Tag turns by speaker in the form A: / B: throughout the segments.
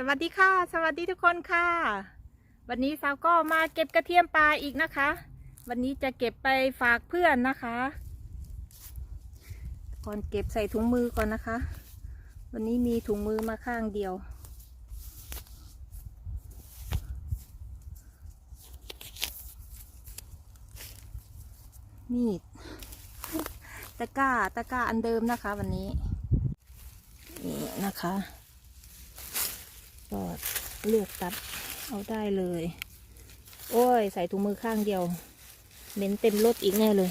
A: สวัสดีค่ะ สวัสดีทุกคนค่ะ วันนี้สาวก็มาเก็บกระเทียมปลาอีกนะคะ วันนี้จะเก็บไปฝากเพื่อนนะคะ ก่อนเก็บใส่ถุงมือก่อนนะคะ วันนี้มีถุงมือมาข้างเดียวมีดตะกร้าตะกร้าอันเดิมนะคะ วันนี้นี่นะคะ ก็เลือกตัดเอาได้เลย โอ้ย ใส่ถุงมือข้างเดียวเหม็นเต็มรถอีกแน่เลย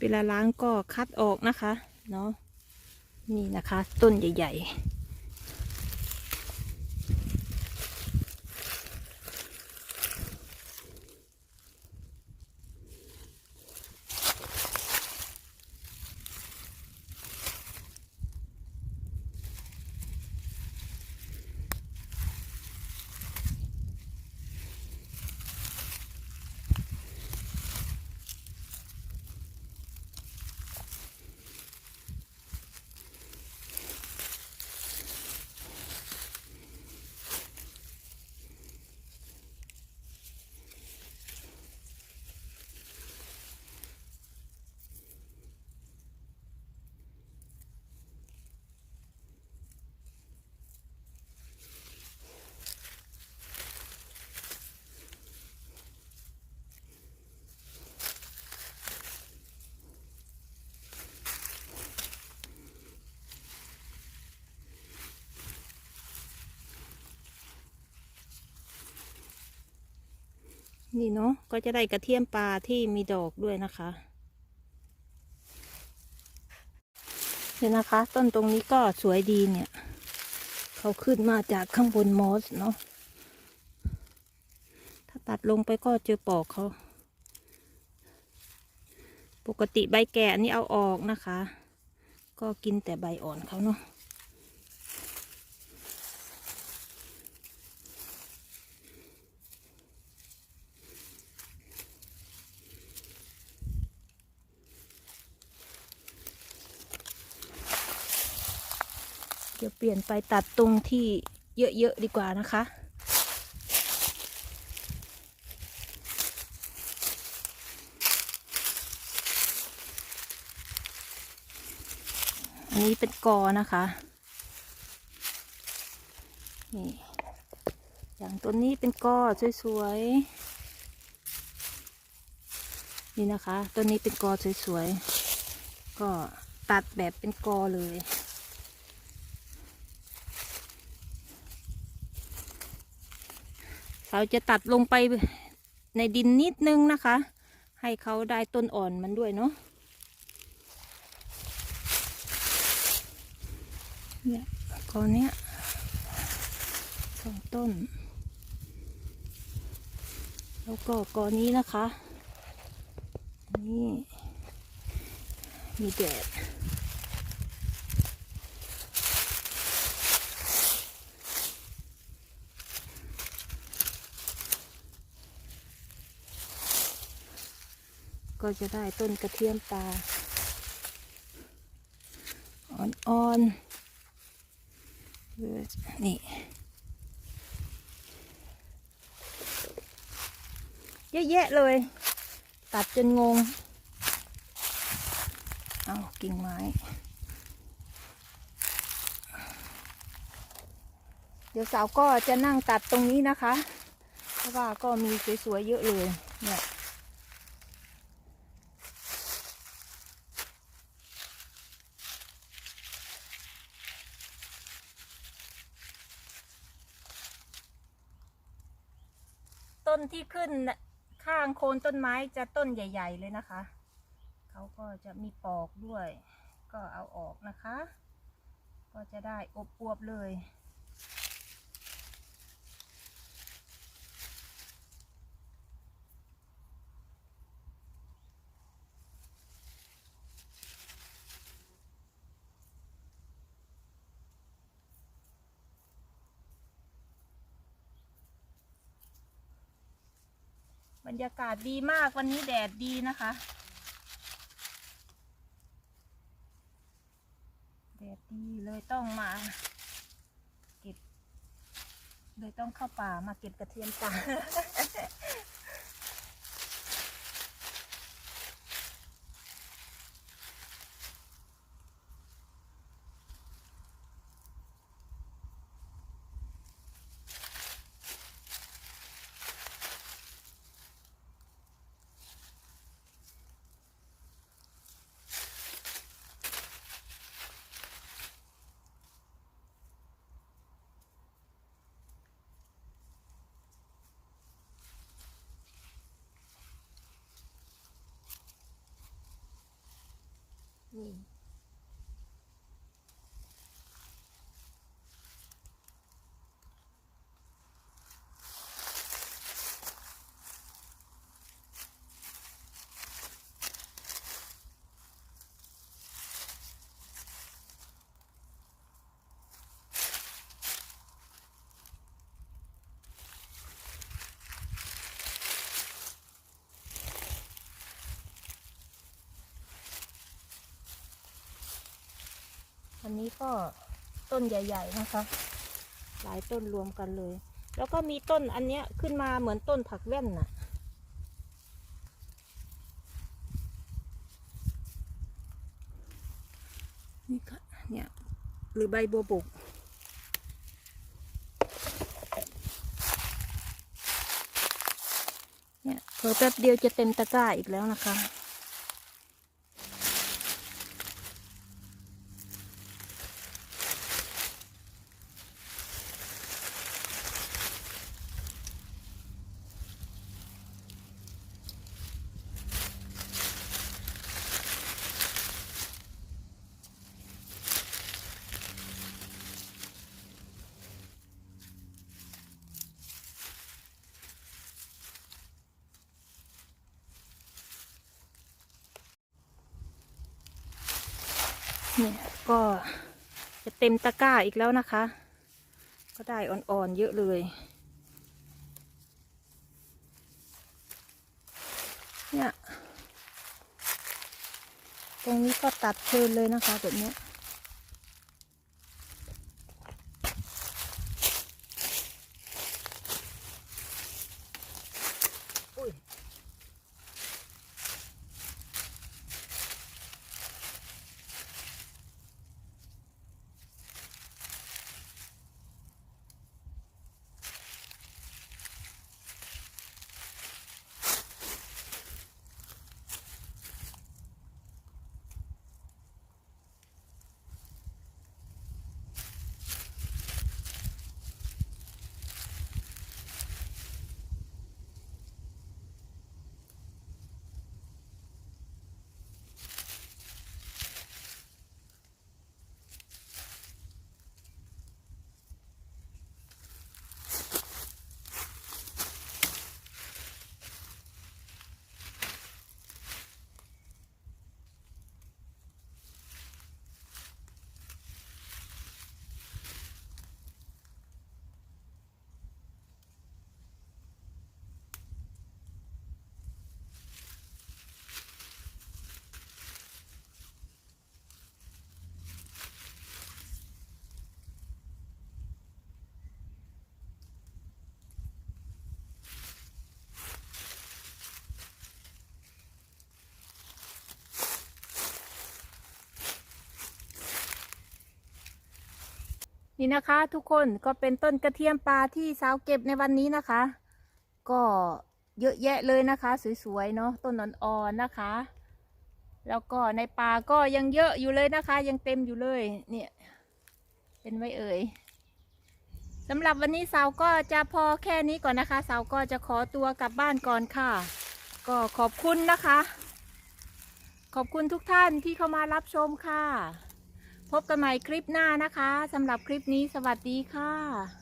A: เวลาล้างก็คัดออกนะคะ เนาะ นี่นะคะ ต้นใหญ่ ๆ นี่เนาะก็จะได้กระเทียมปลาที่มีดอกด้วยนะคะเนี่ยนะคะ ต้นตรงนี้ก็สวยดีเนี่ย เขาขึ้นมาจากข้างบนมอสเนาะถ้าตัดลงไปก็เจอปอกเขา ปกติใบแก่อันนี้เอาออกนะคะ ก็กินแต่ใบอ่อนเขาเนาะ ดี๋ยวเปลี่ยนไปตัดตรงที่เยอะๆดีกว่านะคะ อันนี้เป็นกอนะคะ นี่ อย่างต้นนี้เป็นกอสวยๆ นี่นะคะต้นนี้เป็นกอสวยๆ ก็ตัดแบบเป็นกอเลย เราจะตัดลงไปในดินนิดนึงนะคะ ให้เขาได้ต้นอ่อนมันด้วยเนาะเนี่ยก้อนเนี้ยสองต้น แล้วก็ก้อนนี้นะคะ นี่ มีแดด ก็จะได้ต้นกระเทียมปลาอ่อนๆ นี่ เยอะแยะเลย ตัดจนงง เอากิ่งไม้ เดี๋ยวสาวก็จะนั่งตัดตรงนี้นะคะ เพราะว่าก็มีสวยๆเยอะเลย เนี่ย ต้นที่ขึ้นข้างโคนต้นไม้จะต้นใหญ่ ๆ เลยนะคะ เขาก็จะมีปอกด้วย ก็เอาออกนะคะ ก็จะได้อบอวบเลย รรยากาศดีมากวันนี้แดดดีนะคะ แดดดีเลยต้องมา เก็บ เลยต้องเข้าป่ามาเก็บกระเทียมป่า นี่ อันนี้ก็ต้นใหญ่ ๆนะคะ หลายต้นรวมกันเลย แล้วก็มีต้นอันเนี้ยขึ้นมาเหมือนต้นผักแว่นน่ะ นี่ค่ะเนี่ยหรือใบบัวบกเนี่ยเพิ่แป๊บเดียวจะเต็มตะกร้าอีกแล้วนะคะ นี่ยก็จะเต็มตะกร้าอีกแล้วนะคะ ก็ได้อ่อนๆเยอะเลย เนี่ย ตรงนี้ก็ตัดเพลินเลยนะคะแบบนี้ นี่นะคะทุกคนก็เป็นต้นกระเทียมปลาที่สาวเก็บในวันนี้นะคะ ก็เยอะแยะเลยนะคะ สวยๆเนาะต้นอ่อนๆนะคะ แล้วก็ในป่าก็ยังเยอะอยู่เลยนะคะ ยังเต็มอยู่เลยเนี่ยเป็นไว้เอ่ยสำหรับวันนี้สาวก็จะพอแค่นี้ก่อนนะคะสาวก็จะขอตัวกลับบ้านก่อนค่ะ ก็ขอบคุณนะคะ ขอบคุณทุกท่านที่เข้ามารับชมค่ะ พบกันใหม่คลิปหน้านะคะสำหรับคลิปนี้สวัสดีค่ะ